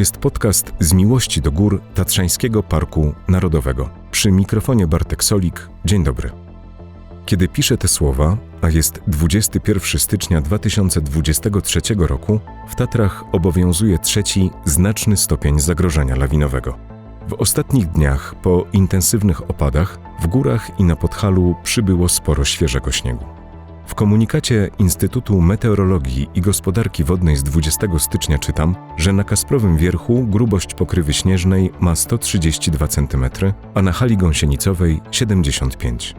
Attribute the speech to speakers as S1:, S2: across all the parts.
S1: Jest podcast z miłości do gór Tatrzańskiego Parku Narodowego. Przy mikrofonie Bartek Solik. Dzień dobry. Kiedy piszę te słowa, a jest 21 stycznia 2023 roku, w Tatrach obowiązuje trzeci znaczny stopień zagrożenia lawinowego. W ostatnich dniach, po intensywnych opadach, w górach i na Podhalu przybyło sporo świeżego śniegu. W komunikacie Instytutu Meteorologii i Gospodarki Wodnej z 20 stycznia czytam, że na Kasprowym Wierchu grubość pokrywy śnieżnej ma 132 cm, a na hali gąsienicowej 75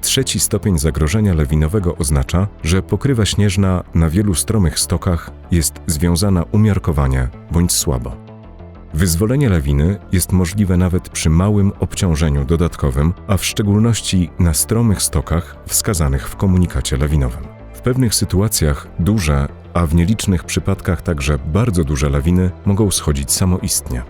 S1: Trzeci stopień zagrożenia lawinowego oznacza, że pokrywa śnieżna na wielu stromych stokach jest związana umiarkowanie bądź słabo. Wyzwolenie lawiny jest możliwe nawet przy małym obciążeniu dodatkowym, a w szczególności na stromych stokach wskazanych w komunikacie lawinowym. W pewnych sytuacjach duże, a w nielicznych przypadkach także bardzo duże lawiny mogą schodzić samoistnie.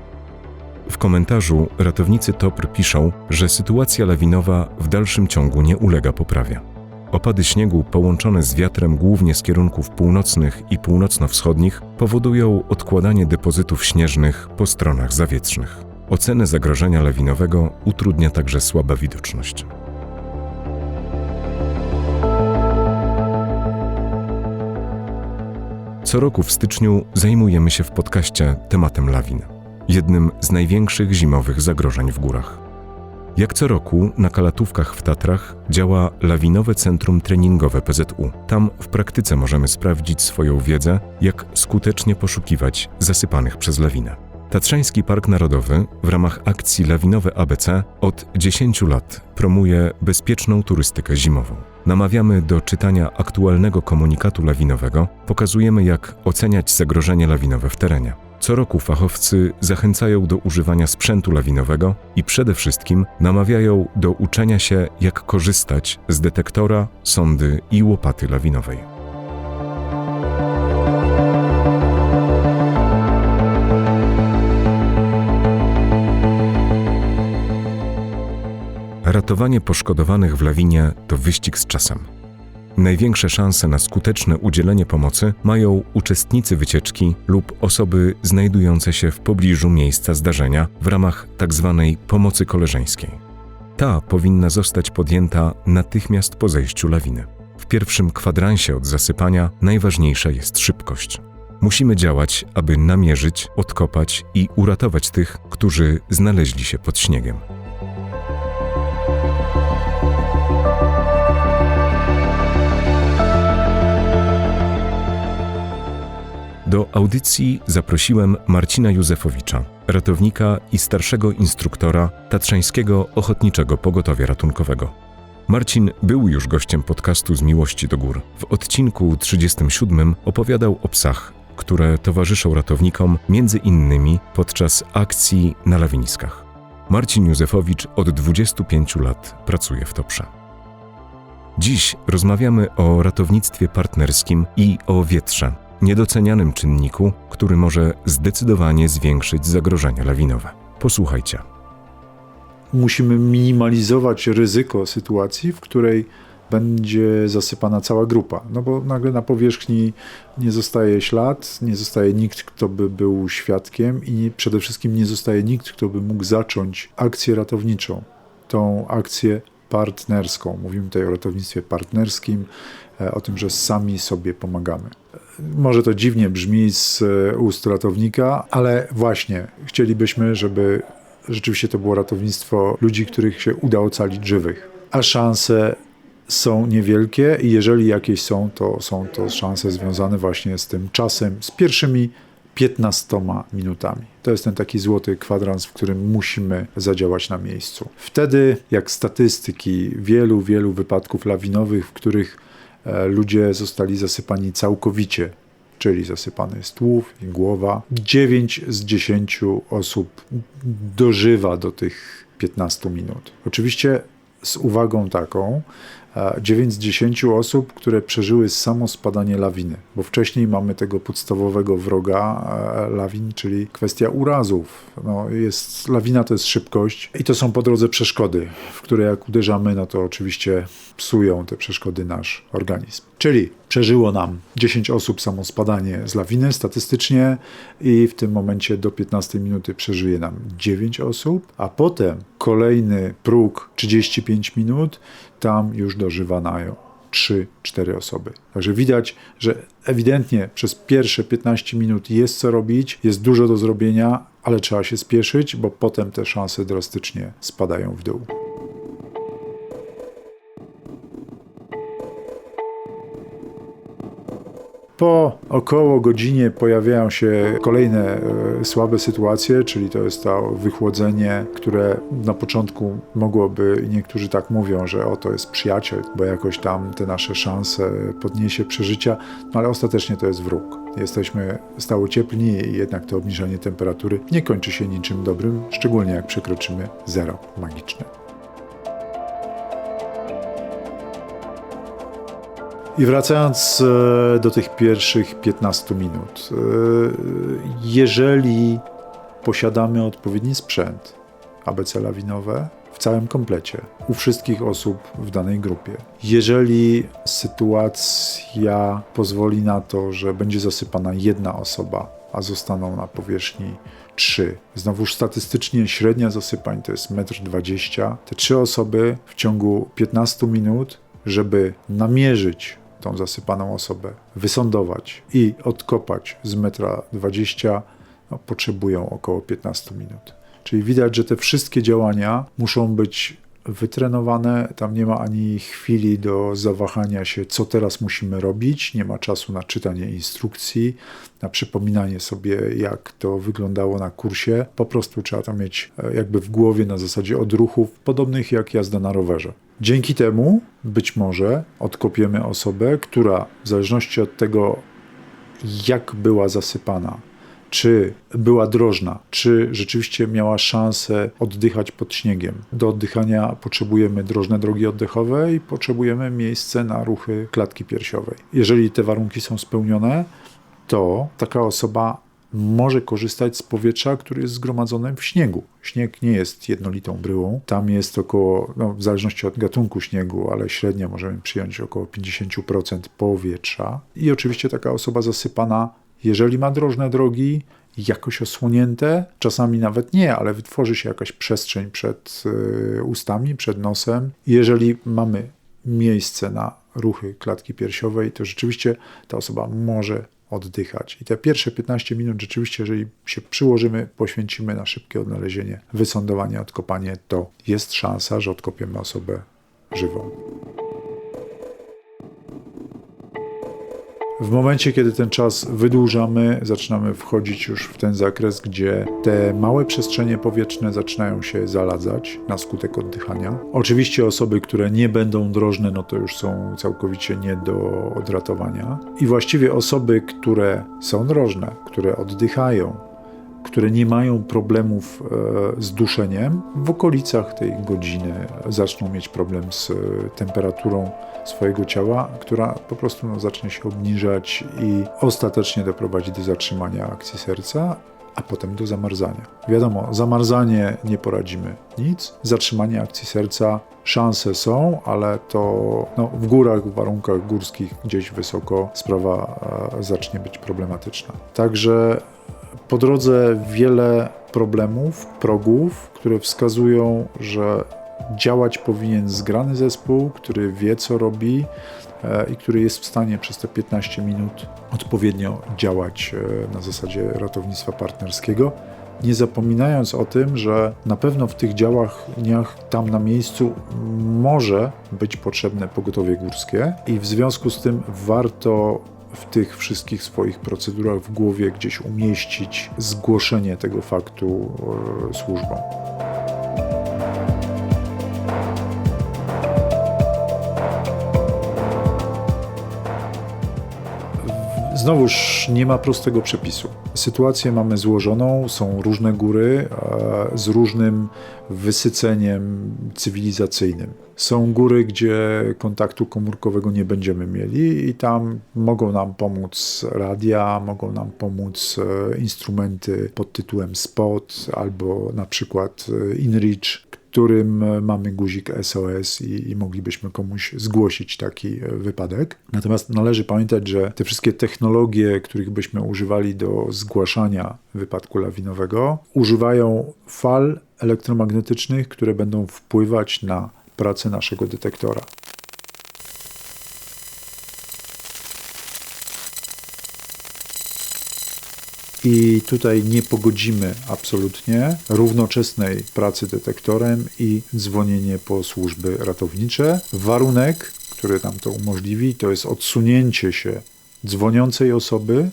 S1: W komentarzu ratownicy TOPR piszą, że sytuacja lawinowa w dalszym ciągu nie ulega poprawie. Opady śniegu połączone z wiatrem głównie z kierunków północnych i północno-wschodnich powodują odkładanie depozytów śnieżnych po stronach zawietrznych. Ocenę zagrożenia lawinowego utrudnia także słaba widoczność. Co roku w styczniu zajmujemy się w podcaście tematem lawin, jednym z największych zimowych zagrożeń w górach. Jak co roku na kalatówkach w Tatrach działa Lawinowe Centrum Treningowe PZU. Tam w praktyce możemy sprawdzić swoją wiedzę, jak skutecznie poszukiwać zasypanych przez lawinę. Tatrzański Park Narodowy w ramach akcji Lawinowe ABC od 10 lat promuje bezpieczną turystykę zimową. Namawiamy do czytania aktualnego komunikatu lawinowego, pokazujemy jak oceniać zagrożenie lawinowe w terenie. Co roku fachowcy zachęcają do używania sprzętu lawinowego i przede wszystkim namawiają do uczenia się, jak korzystać z detektora, sondy i łopaty lawinowej. Ratowanie poszkodowanych w lawinie to wyścig z czasem. Największe szanse na skuteczne udzielenie pomocy mają uczestnicy wycieczki lub osoby znajdujące się w pobliżu miejsca zdarzenia w ramach tzw. Tak pomocy koleżeńskiej. Ta powinna zostać podjęta natychmiast po zejściu lawiny. W pierwszym kwadransie od zasypania najważniejsza jest szybkość. Musimy działać, aby namierzyć, odkopać i uratować tych, którzy znaleźli się pod śniegiem. Do audycji zaprosiłem Marcina Józefowicza, ratownika i starszego instruktora Tatrzańskiego Ochotniczego Pogotowia Ratunkowego. Marcin był już gościem podcastu Z Miłości do Gór. W odcinku 37 opowiadał o psach, które towarzyszą ratownikom między innymi podczas akcji na lawiniskach. Marcin Józefowicz od 25 lat pracuje w Toprze. Dziś rozmawiamy o ratownictwie partnerskim i o wietrze, niedocenianym czynniku, który może zdecydowanie zwiększyć zagrożenia lawinowe. Posłuchajcie.
S2: Musimy minimalizować ryzyko sytuacji, w której będzie zasypana cała grupa. No bo nagle na powierzchni nie zostaje ślad, nie zostaje nikt, kto by był świadkiem i przede wszystkim nie zostaje nikt, kto by mógł zacząć akcję ratowniczą. Tą akcję partnerską. Mówimy tutaj o ratownictwie partnerskim, e, o tym, że sami sobie pomagamy. Może to dziwnie brzmi z e, ust ratownika, ale właśnie chcielibyśmy, żeby rzeczywiście to było ratownictwo ludzi, których się uda ocalić żywych. A szanse są niewielkie i jeżeli jakieś są, to są to szanse związane właśnie z tym czasem, z pierwszymi 15 minutami. To jest ten taki złoty kwadrans, w którym musimy zadziałać na miejscu. Wtedy, jak statystyki wielu, wielu wypadków lawinowych, w których e, ludzie zostali zasypani całkowicie, czyli zasypany jest tułów i głowa, 9 z 10 osób dożywa do tych 15 minut. Oczywiście z uwagą taką, 9 z 10 osób, które przeżyły samo spadanie lawiny, bo wcześniej mamy tego podstawowego wroga e, lawin, czyli kwestia urazów. No jest, lawina to jest szybkość i to są po drodze przeszkody, w które jak uderzamy, no to oczywiście psują te przeszkody nasz organizm. Czyli przeżyło nam 10 osób samo spadanie z lawiny statystycznie i w tym momencie do 15 minuty przeżyje nam 9 osób, a potem kolejny próg 35 minut, tam już dożywają 3-4 osoby. Także widać, że ewidentnie przez pierwsze 15 minut jest co robić, jest dużo do zrobienia, ale trzeba się spieszyć, bo potem te szanse drastycznie spadają w dół. Po około godzinie pojawiają się kolejne e, słabe sytuacje, czyli to jest to wychłodzenie, które na początku mogłoby, niektórzy tak mówią, że oto jest przyjaciel, bo jakoś tam te nasze szanse podniesie przeżycia, no ale ostatecznie to jest wróg. Jesteśmy stało cieplni i jednak to obniżenie temperatury nie kończy się niczym dobrym, szczególnie jak przekroczymy zero magiczne. I wracając e, do tych pierwszych 15 minut, e, jeżeli posiadamy odpowiedni sprzęt ABC lawinowe w całym komplecie, u wszystkich osób w danej grupie, jeżeli sytuacja pozwoli na to, że będzie zasypana jedna osoba, a zostaną na powierzchni trzy. Znowuż statystycznie średnia zasypań to jest 1,20 m. Te trzy osoby w ciągu 15 minut, żeby namierzyć tą zasypaną osobę, wysądować i odkopać z metra 20, no, potrzebują około 15 minut. Czyli widać, że te wszystkie działania muszą być wytrenowane, tam nie ma ani chwili do zawahania się, co teraz musimy robić, nie ma czasu na czytanie instrukcji, na przypominanie sobie, jak to wyglądało na kursie. Po prostu trzeba to mieć e, jakby w głowie na zasadzie odruchów, podobnych jak jazda na rowerze. Dzięki temu być może odkopiemy osobę, która w zależności od tego, jak była zasypana, czy była drożna, czy rzeczywiście miała szansę oddychać pod śniegiem. Do oddychania potrzebujemy drożne drogi oddechowe i potrzebujemy miejsce na ruchy klatki piersiowej. Jeżeli te warunki są spełnione, to taka osoba może korzystać z powietrza, które jest zgromadzone w śniegu. Śnieg nie jest jednolitą bryłą. Tam jest około, no, w zależności od gatunku śniegu, ale średnio możemy przyjąć około 50% powietrza. I oczywiście taka osoba zasypana, jeżeli ma drożne drogi, jakoś osłonięte, czasami nawet nie, ale wytworzy się jakaś przestrzeń przed y, ustami, przed nosem. Jeżeli mamy miejsce na ruchy klatki piersiowej, to rzeczywiście ta osoba może oddychać. I te pierwsze 15 minut rzeczywiście, jeżeli się przyłożymy, poświęcimy na szybkie odnalezienie, wysądowanie, odkopanie, to jest szansa, że odkopiemy osobę żywą. W momencie, kiedy ten czas wydłużamy, zaczynamy wchodzić już w ten zakres, gdzie te małe przestrzenie powietrzne zaczynają się zaladzać na skutek oddychania. Oczywiście osoby, które nie będą drożne, no to już są całkowicie nie do odratowania. I właściwie osoby, które są drożne, które oddychają, które nie mają problemów e, z duszeniem, w okolicach tej godziny zaczną mieć problem z e, temperaturą swojego ciała, która po prostu no, zacznie się obniżać i ostatecznie doprowadzi do zatrzymania akcji serca, a potem do zamarzania. Wiadomo, zamarzanie nie poradzimy nic, zatrzymanie akcji serca szanse są, ale to no, w górach, w warunkach górskich, gdzieś wysoko sprawa e, zacznie być problematyczna. Także po drodze wiele problemów, progów, które wskazują, że działać powinien zgrany zespół, który wie co robi e, i który jest w stanie przez te 15 minut odpowiednio działać e, na zasadzie ratownictwa partnerskiego. Nie zapominając o tym, że na pewno w tych działaniach tam na miejscu może być potrzebne pogotowie górskie, i w związku z tym warto w tych wszystkich swoich procedurach w głowie gdzieś umieścić zgłoszenie tego faktu e, służbom. Znowuż nie ma prostego przepisu. Sytuację mamy złożoną, są różne góry e, z różnym wysyceniem cywilizacyjnym. Są góry, gdzie kontaktu komórkowego nie będziemy mieli, i tam mogą nam pomóc radia, mogą nam pomóc e, instrumenty pod tytułem SPOT albo na przykład e, InReach, którym mamy guzik SOS i, i, moglibyśmy komuś zgłosić taki wypadek. Natomiast należy pamiętać, że te wszystkie technologie, których byśmy używali do zgłaszania wypadku lawinowego, używają fal elektromagnetycznych, które będą wpływać na pracę naszego detektora. I tutaj nie pogodzimy absolutnie równoczesnej pracy detektorem i dzwonienie po służby ratownicze. Warunek, który nam to umożliwi, to jest odsunięcie się dzwoniącej osoby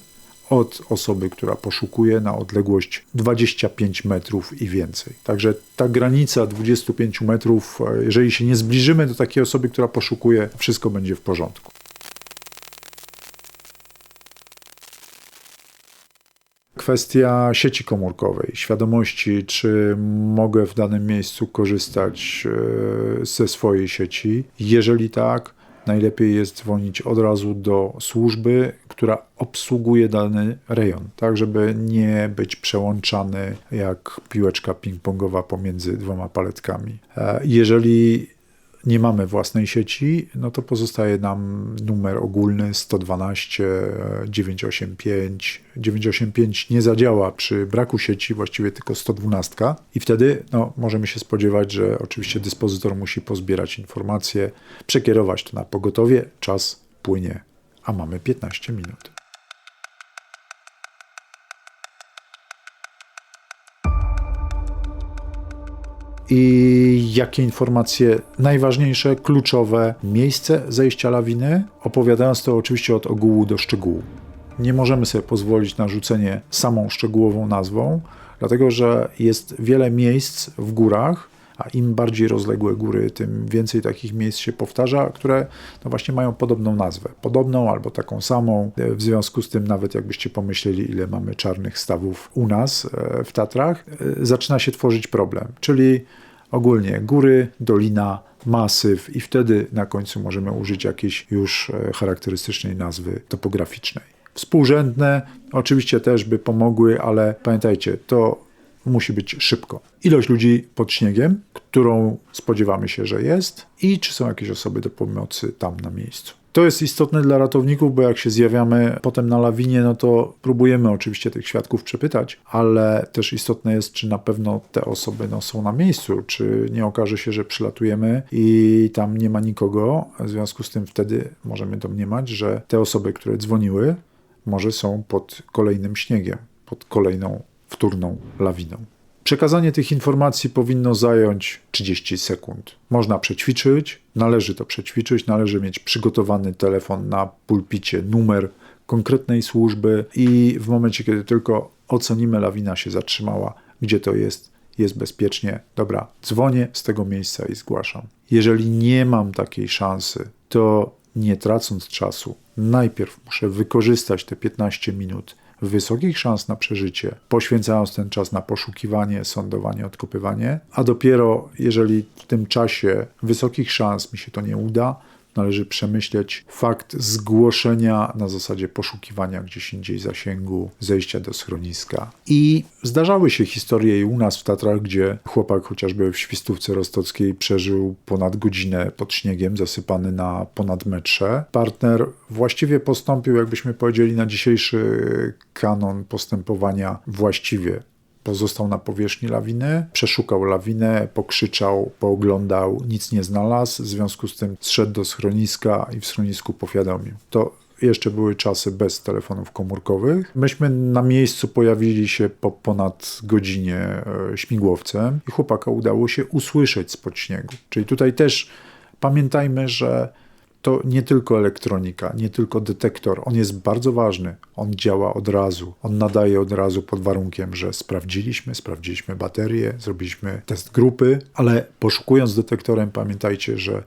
S2: od osoby, która poszukuje na odległość 25 metrów i więcej. Także ta granica 25 metrów, jeżeli się nie zbliżymy do takiej osoby, która poszukuje, wszystko będzie w porządku. Kwestia sieci komórkowej, świadomości, czy mogę w danym miejscu korzystać e, ze swojej sieci. Jeżeli tak, najlepiej jest dzwonić od razu do służby, która obsługuje dany rejon, tak żeby nie być przełączany jak piłeczka ping-pongowa pomiędzy dwoma paletkami. E, jeżeli nie mamy własnej sieci, no to pozostaje nam numer ogólny 112 985. 985 nie zadziała przy braku sieci, właściwie tylko 112 i wtedy no, możemy się spodziewać, że oczywiście dyspozytor musi pozbierać informacje, przekierować to na pogotowie, czas płynie, a mamy 15 minut. I jakie informacje najważniejsze, kluczowe, miejsce zejścia lawiny, opowiadając to oczywiście od ogółu do szczegółu. Nie możemy sobie pozwolić na rzucenie samą szczegółową nazwą, dlatego że jest wiele miejsc w górach, a im bardziej rozległe góry, tym więcej takich miejsc się powtarza, które no właśnie mają podobną nazwę. Podobną albo taką samą. W związku z tym, nawet jakbyście pomyśleli, ile mamy czarnych stawów u nas e, w Tatrach, e, zaczyna się tworzyć problem. Czyli ogólnie góry, dolina, masyw, i wtedy na końcu możemy użyć jakiejś już e, charakterystycznej nazwy topograficznej. Współrzędne oczywiście też by pomogły, ale pamiętajcie, to musi być szybko. Ilość ludzi pod śniegiem, którą spodziewamy się, że jest, i czy są jakieś osoby do pomocy tam na miejscu. To jest istotne dla ratowników, bo jak się zjawiamy potem na lawinie, no to próbujemy oczywiście tych świadków przepytać, ale też istotne jest, czy na pewno te osoby no, są na miejscu, czy nie okaże się, że przylatujemy i tam nie ma nikogo. W związku z tym wtedy możemy domniemać, że te osoby, które dzwoniły, może są pod kolejnym śniegiem, pod kolejną wtórną lawiną. Przekazanie tych informacji powinno zająć 30 sekund. Można przećwiczyć, należy to przećwiczyć, należy mieć przygotowany telefon na pulpicie, numer konkretnej służby i w momencie, kiedy tylko ocenimy, lawina się zatrzymała, gdzie to jest, jest bezpiecznie. Dobra, dzwonię z tego miejsca i zgłaszam. Jeżeli nie mam takiej szansy, to nie tracąc czasu, najpierw muszę wykorzystać te 15 minut wysokich szans na przeżycie, poświęcając ten czas na poszukiwanie, sądowanie, odkopywanie, a dopiero jeżeli w tym czasie wysokich szans mi się to nie uda, należy przemyśleć fakt zgłoszenia na zasadzie poszukiwania gdzieś indziej zasięgu, zejścia do schroniska. I zdarzały się historie i u nas w Tatrach, gdzie chłopak chociażby w Świstówce Rostockiej przeżył ponad godzinę pod śniegiem, zasypany na ponad metrze. Partner właściwie postąpił, jakbyśmy powiedzieli, na dzisiejszy kanon postępowania właściwie Pozostał na powierzchni lawiny, przeszukał lawinę, pokrzyczał, pooglądał, nic nie znalazł, w związku z tym zszedł do schroniska i w schronisku powiadomił. To jeszcze były czasy bez telefonów komórkowych. Myśmy na miejscu pojawili się po ponad godzinie e, śmigłowcem i chłopaka udało się usłyszeć spod śniegu. Czyli tutaj też pamiętajmy, że to nie tylko elektronika, nie tylko detektor. On jest bardzo ważny. On działa od razu. On nadaje od razu pod warunkiem, że sprawdziliśmy, sprawdziliśmy baterię, zrobiliśmy test grupy, ale poszukując detektorem, pamiętajcie, że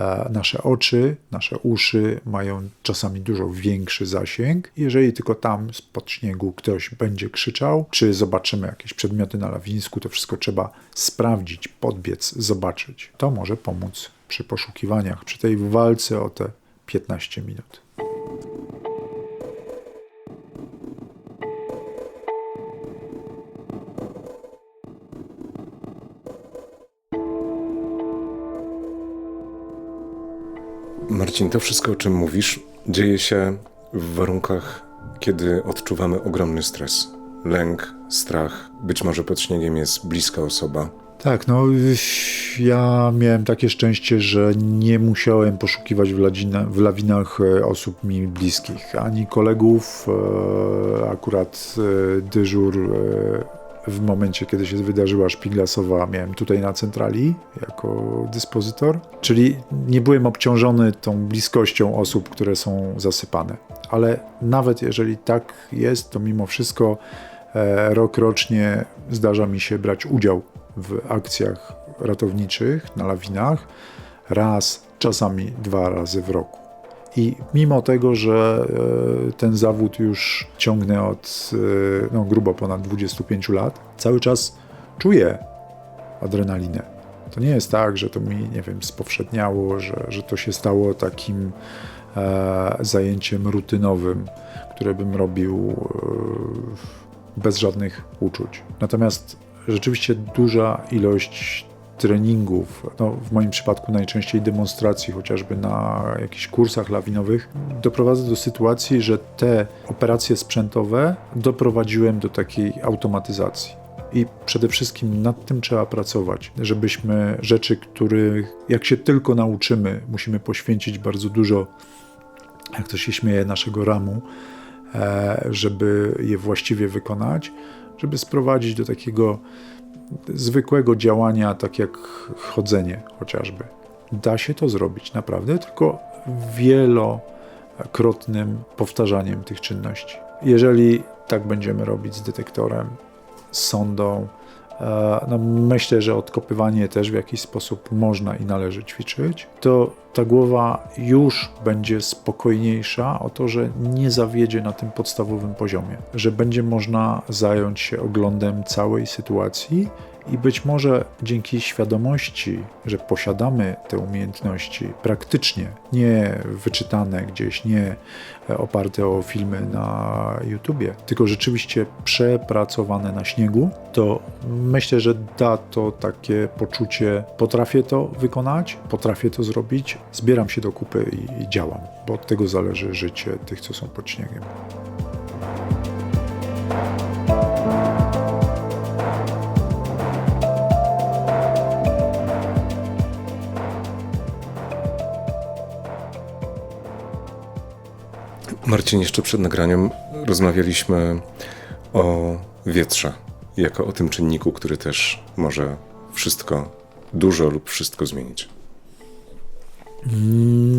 S2: E, Nasze oczy, nasze uszy mają czasami dużo większy zasięg. Jeżeli tylko tam spod śniegu ktoś będzie krzyczał, czy zobaczymy jakieś przedmioty na lawinisku, to wszystko trzeba sprawdzić, podbiec, zobaczyć. To może pomóc przy poszukiwaniach, przy tej walce o te 15 minut.
S1: Marcin, to wszystko, o czym mówisz, dzieje się w warunkach, kiedy odczuwamy ogromny stres. Lęk, strach, być może pod śniegiem jest bliska osoba.
S2: Tak, no ja miałem takie szczęście, że nie musiałem poszukiwać w, ladzina, w lawinach e, osób mi bliskich, ani kolegów. E, akurat e, dyżur w momencie, kiedy się wydarzyła szpiglasowa, miałem tutaj na centrali jako dyspozytor, czyli nie byłem obciążony tą bliskością osób, które są zasypane. Ale nawet jeżeli tak jest, to mimo wszystko rok rocznie zdarza mi się brać udział w akcjach ratowniczych na lawinach raz, czasami dwa razy w roku. I mimo tego, że e, ten zawód już ciągnę od e, no, grubo ponad 25 lat, cały czas czuję adrenalinę. To nie jest tak, że to mi, nie wiem, spowszedniało, że, że to się stało takim e, zajęciem rutynowym, które bym robił e, bez żadnych uczuć. Natomiast rzeczywiście duża ilość treningów, no w moim przypadku najczęściej demonstracji, chociażby na jakichś kursach lawinowych, doprowadza do sytuacji, że te operacje sprzętowe doprowadziłem do takiej automatyzacji. I przede wszystkim nad tym trzeba pracować, żebyśmy rzeczy, których jak się tylko nauczymy, musimy poświęcić bardzo dużo, jak to się śmieje, naszego ramu, e, żeby je właściwie wykonać, żeby sprowadzić do takiego zwykłego działania, tak jak chodzenie chociażby. Da się to zrobić naprawdę, tylko wielokrotnym powtarzaniem tych czynności. Jeżeli tak będziemy robić z detektorem, z sondą, no myślę, że odkopywanie też w jakiś sposób można i należy ćwiczyć, to ta głowa już będzie spokojniejsza o to, że nie zawiedzie na tym podstawowym poziomie, że będzie można zająć się oglądem całej sytuacji i być może dzięki świadomości, że posiadamy te umiejętności praktycznie, nie wyczytane gdzieś, nie oparte o filmy na YouTubie, tylko rzeczywiście przepracowane na śniegu, to myślę, że da to takie poczucie, potrafię to wykonać, potrafię to zrobić, zbieram się do kupy i, i działam, bo od tego zależy życie tych, co są pod śniegiem.
S1: Marcin, jeszcze przed nagraniem rozmawialiśmy o wietrze, jako o tym czynniku, który też może wszystko, dużo lub wszystko zmienić.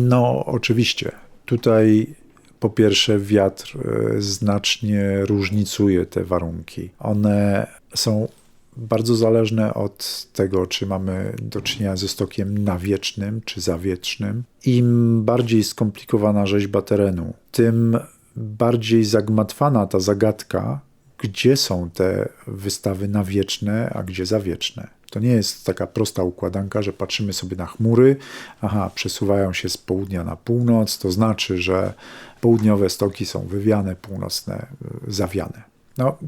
S2: No, oczywiście. Tutaj po pierwsze wiatr e, znacznie różnicuje te warunki. One są bardzo zależne od tego, czy mamy do czynienia ze stokiem nawiecznym czy zawietrznym. Im bardziej skomplikowana rzeźba terenu, tym bardziej zagmatwana ta zagadka, gdzie są te wystawy nawieczne, a gdzie zawieczne. To nie jest taka prosta układanka, że patrzymy sobie na chmury, aha, przesuwają się z południa na północ, to znaczy, że południowe stoki są wywiane, północne zawiane. No,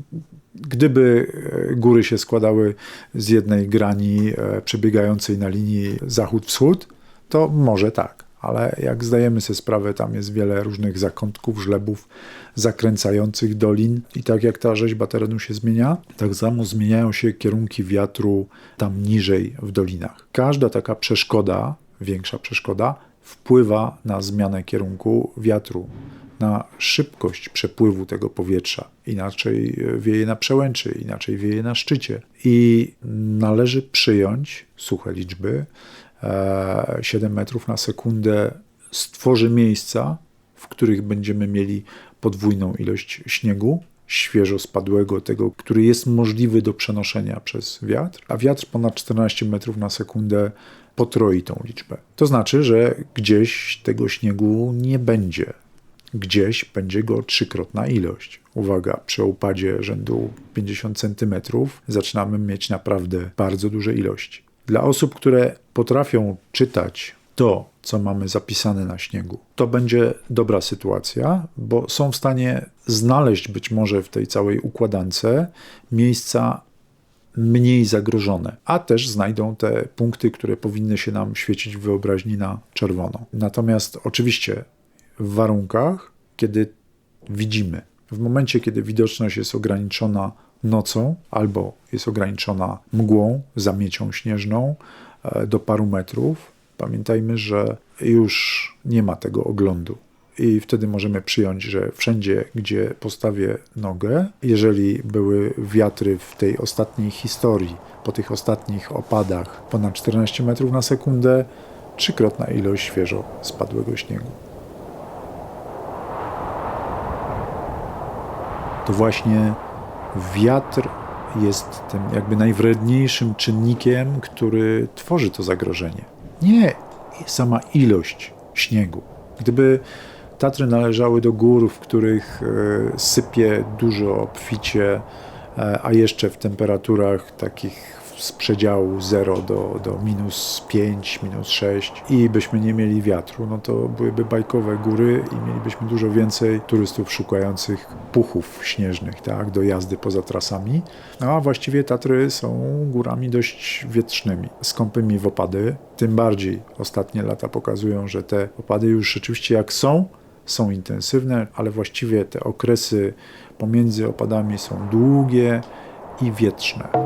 S2: gdyby e, góry się składały z jednej grani e, przebiegającej na linii zachód-wschód, to może tak, ale jak zdajemy sobie sprawę, tam jest wiele różnych zakątków, żlebów, zakręcających dolin. I tak jak ta rzeźba terenu się zmienia, tak samo zmieniają się kierunki wiatru tam niżej w dolinach. Każda taka przeszkoda, większa przeszkoda, wpływa na zmianę kierunku wiatru na szybkość przepływu tego powietrza. Inaczej wieje na przełęczy, inaczej wieje na szczycie. I należy przyjąć suche liczby. 7 e, metrów na sekundę stworzy miejsca, w których będziemy mieli podwójną ilość śniegu świeżo spadłego, tego, który jest możliwy do przenoszenia przez wiatr, a wiatr ponad 14 metrów na sekundę potroi tą liczbę. To znaczy, że gdzieś tego śniegu nie będzie. Gdzieś będzie go trzykrotna ilość. Uwaga, przy upadzie rzędu 50 cm zaczynamy mieć naprawdę bardzo duże ilości. Dla osób, które potrafią czytać to, co mamy zapisane na śniegu, to będzie dobra sytuacja, bo są w stanie znaleźć być może w tej całej układance miejsca mniej zagrożone, a też znajdą te punkty, które powinny się nam świecić w wyobraźni na czerwono. Natomiast oczywiście w warunkach, kiedy widzimy, w momencie, kiedy widoczność jest ograniczona nocą albo jest ograniczona mgłą, zamiecią śnieżną e, do paru metrów, pamiętajmy, że już nie ma tego oglądu. I wtedy możemy przyjąć, że wszędzie, gdzie postawię nogę, jeżeli były wiatry w tej ostatniej historii, po tych ostatnich opadach ponad 14 metrów na sekundę, trzykrotna ilość świeżo spadłego śniegu. To właśnie wiatr jest tym jakby najwredniejszym czynnikiem, który tworzy to zagrożenie. Nie sama ilość śniegu. Gdyby Tatry należały do gór, w których e, sypie dużo obficie, e, a jeszcze w temperaturach takich z przedziału 0 do, do minus 5, minus 6 i byśmy nie mieli wiatru, no to byłyby bajkowe góry i mielibyśmy dużo więcej turystów szukających puchów śnieżnych, tak, do jazdy poza trasami. No, a właściwie Tatry są górami dość wietrznymi, skąpymi w opady. Tym bardziej ostatnie lata pokazują, że te opady już rzeczywiście jak są, są intensywne, ale właściwie te okresy pomiędzy opadami są długie i wietrzne.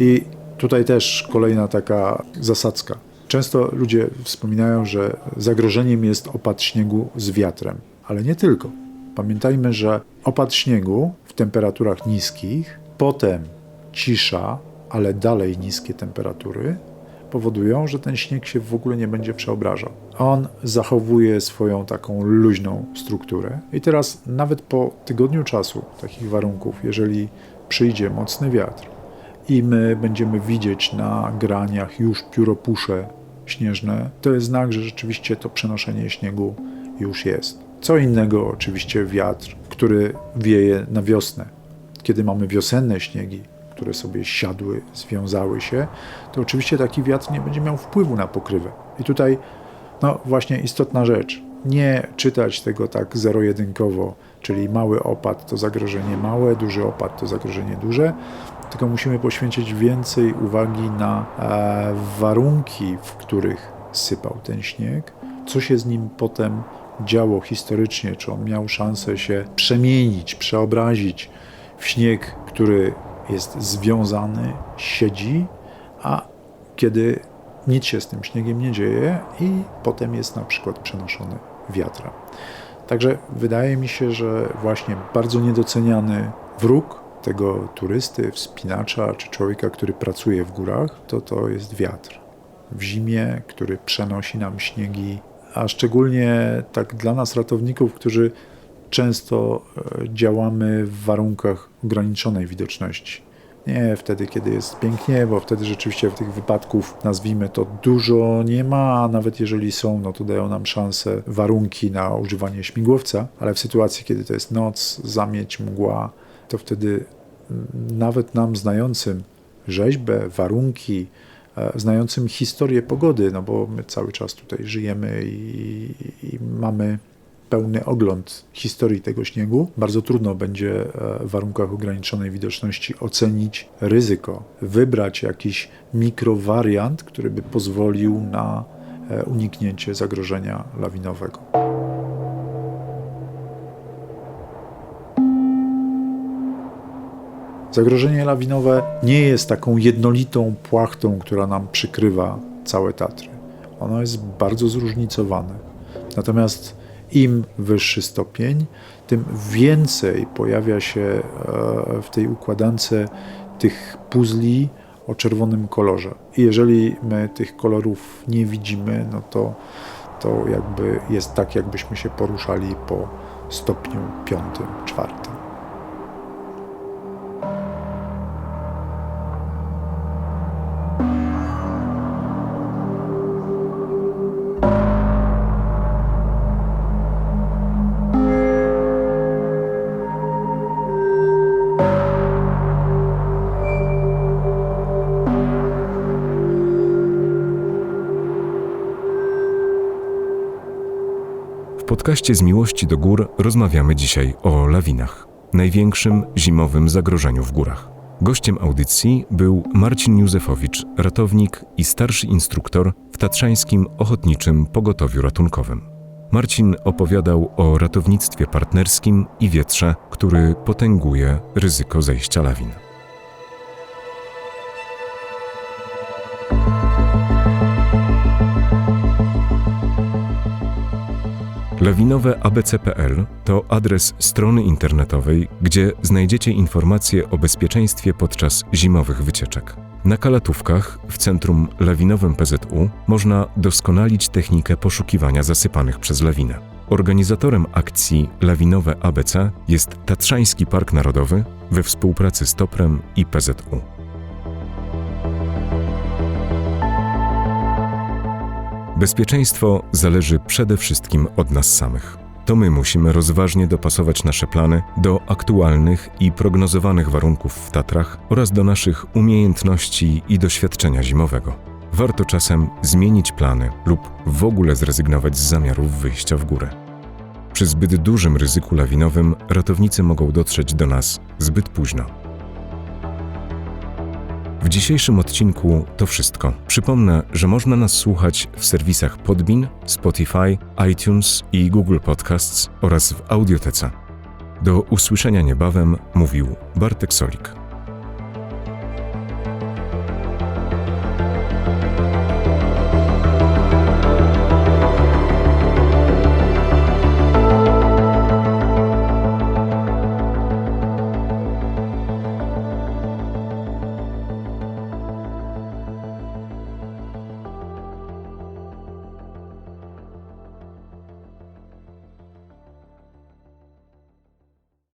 S2: I tutaj też kolejna taka zasadzka. Często ludzie wspominają, że zagrożeniem jest opad śniegu z wiatrem, ale nie tylko. Pamiętajmy, że opad śniegu w temperaturach niskich, potem cisza, ale dalej niskie temperatury powodują, że ten śnieg się w ogóle nie będzie przeobrażał. On zachowuje swoją taką luźną strukturę. I teraz, nawet po tygodniu czasu takich warunków, jeżeli przyjdzie mocny wiatr i my będziemy widzieć na graniach już pióropusze śnieżne, to jest znak, że rzeczywiście to przenoszenie śniegu już jest. Co innego oczywiście wiatr, który wieje na wiosnę. Kiedy mamy wiosenne śniegi, które sobie siadły, związały się, to oczywiście taki wiatr nie będzie miał wpływu na pokrywę. I tutaj, no właśnie istotna rzecz, nie czytać tego tak zero-jedynkowo, czyli mały opad to zagrożenie małe, duży opad to zagrożenie duże, tylko musimy poświęcić więcej uwagi na e, warunki, w których sypał ten śnieg, co się z nim potem działo historycznie, czy on miał szansę się przemienić, przeobrazić w śnieg, który jest związany, siedzi, a kiedy nic się z tym śniegiem nie dzieje i potem jest na przykład przenoszony wiatrem. Także wydaje mi się, że właśnie bardzo niedoceniany wróg tego turysty, wspinacza czy człowieka, który pracuje w górach, to to jest wiatr. W zimie, który przenosi nam śniegi, a szczególnie tak dla nas ratowników, którzy często e, działamy w warunkach ograniczonej widoczności. Nie wtedy, kiedy jest pięknie, bo wtedy rzeczywiście w tych wypadków, nazwijmy to, dużo nie ma, a nawet jeżeli są, no to dają nam szansę warunki na używanie śmigłowca, ale w sytuacji, kiedy to jest noc, zamieć, mgła, to wtedy nawet nam znającym rzeźbę, warunki, e, znającym historię pogody, no bo my cały czas tutaj żyjemy i, i mamy pełny ogląd historii tego śniegu, bardzo trudno będzie e, w warunkach ograniczonej widoczności ocenić ryzyko, wybrać jakiś mikrowariant, który by pozwolił na e, uniknięcie zagrożenia lawinowego. Zagrożenie lawinowe nie jest taką jednolitą płachtą, która nam przykrywa całe Tatry. Ono jest bardzo zróżnicowane. Natomiast im wyższy stopień, tym więcej pojawia się e, w tej układance tych puzli o czerwonym kolorze. I jeżeli my tych kolorów nie widzimy, no to, to jakby jest tak, jakbyśmy się poruszali po stopniu piątym, czwartym.
S1: Podcaście z miłości do gór rozmawiamy dzisiaj o lawinach, największym zimowym zagrożeniu w górach. Gościem audycji był Marcin Józefowicz, ratownik i starszy instruktor w Tatrzańskim Ochotniczym Pogotowiu Ratunkowym. Marcin opowiadał o ratownictwie partnerskim i wietrze, który potęguje ryzyko zejścia lawin. Lawinowe ABC.pl to adres strony internetowej, gdzie znajdziecie informacje o bezpieczeństwie podczas zimowych wycieczek. Na kalatówkach w centrum lawinowym PZU można doskonalić technikę poszukiwania zasypanych przez lawinę. Organizatorem akcji Lawinowe ABC jest Tatrzański Park Narodowy we współpracy z Toprem i PZU. Bezpieczeństwo zależy przede wszystkim od nas samych. To my musimy rozważnie dopasować nasze plany do aktualnych i prognozowanych warunków w Tatrach oraz do naszych umiejętności i doświadczenia zimowego. Warto czasem zmienić plany lub w ogóle zrezygnować z zamiarów wyjścia w górę. Przy zbyt dużym ryzyku lawinowym ratownicy mogą dotrzeć do nas zbyt późno. W dzisiejszym odcinku to wszystko. Przypomnę, że można nas słuchać w serwisach Podbin, Spotify, iTunes i Google Podcasts oraz w Audiotece. Do usłyszenia niebawem mówił Bartek Solik.